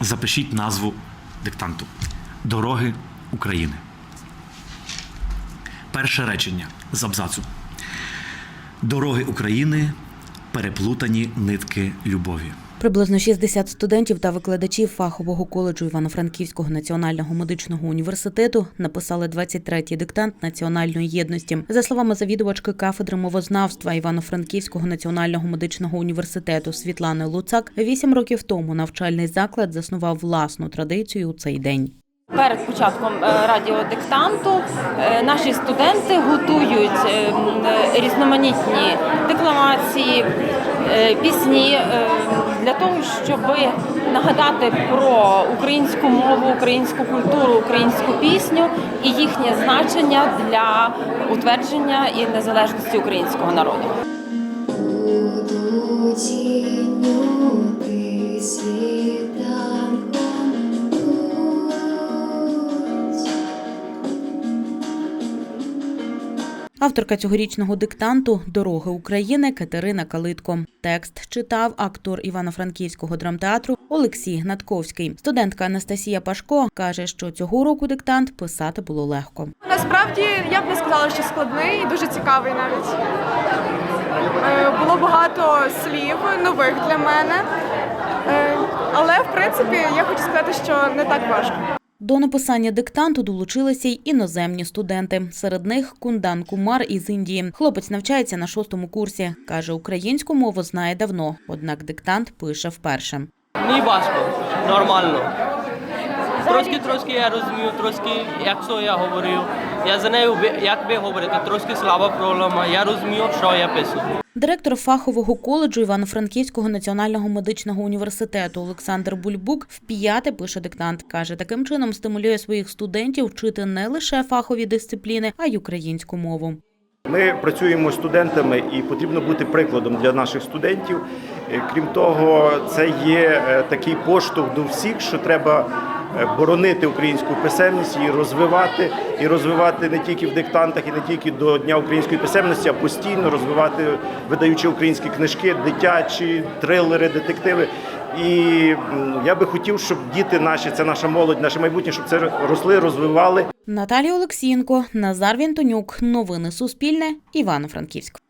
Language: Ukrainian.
Запишіть назву диктанту Дороги України. Перше речення з абзацу. Дороги України переплутані нитки любові. Приблизно 60 студентів та викладачів фахового коледжу Івано-Франківського національного медичного університету написали 23-й диктант національної єдності. За словами завідувачки кафедри мовознавства Івано-Франківського національного медичного університету Світлани Луцак, вісім років тому навчальний заклад заснував власну традицію у цей день. Перед початком е, радіодиктанту е, наші студенти готують е, м, е, різноманітні декламації, пісні е, для того, щоб нагадати про українську мову, українську культуру, українську пісню і їхнє значення для утвердження і незалежності українського народу. Авторка цьогорічного диктанту Дороги України Катерина Калитко. Текст читав актор Івано-Франківського драмтеатру Олексій Гнатковський. Студентка Анастасія Пашко каже, що цього року диктант писати було легко. Насправді я б не сказала, що складний і дуже цікавий навіть. Е, Було багато слів нових для мене. Е, Але в принципі я хочу сказати, що не так важко. До написання диктанту долучилися й іноземні студенти. Серед них Кундан Кумар із Індії. Хлопець навчається на шостому курсі. каже, українську мову знає давно, однак диктант пише вперше. Ні, важко, нормально. Трошки трошки я розумію, трошки, якщо я говорив. Я за нею би- як би говорити, трошки слаба проблема. Я розумію, що я пишу. Директор фахового коледжу Івано-Франківського національного медичного університету Олександр Бульбук вп'яте пише диктант. каже, таким чином стимулює своїх студентів вчити не лише фахові дисципліни, а й українську мову. Ми працюємо з студентами і потрібно бути прикладом для наших студентів. Е, Крім того, це є е, такий поштовх до всіх, що треба боронити українську писемність, її розвивати, і розвивати не тільки в диктантах, і не тільки до Дня української писемності, а постійно розвивати, видаючи українські книжки, дитячі, трилери, детективи. І я би хотів, щоб діти наші, це наша молодь, наше майбутнє, щоб це росли, розвивали. Наталія Олексієнко, Назар Вінтонюк. Новини Суспільне. Івано-Франківськ.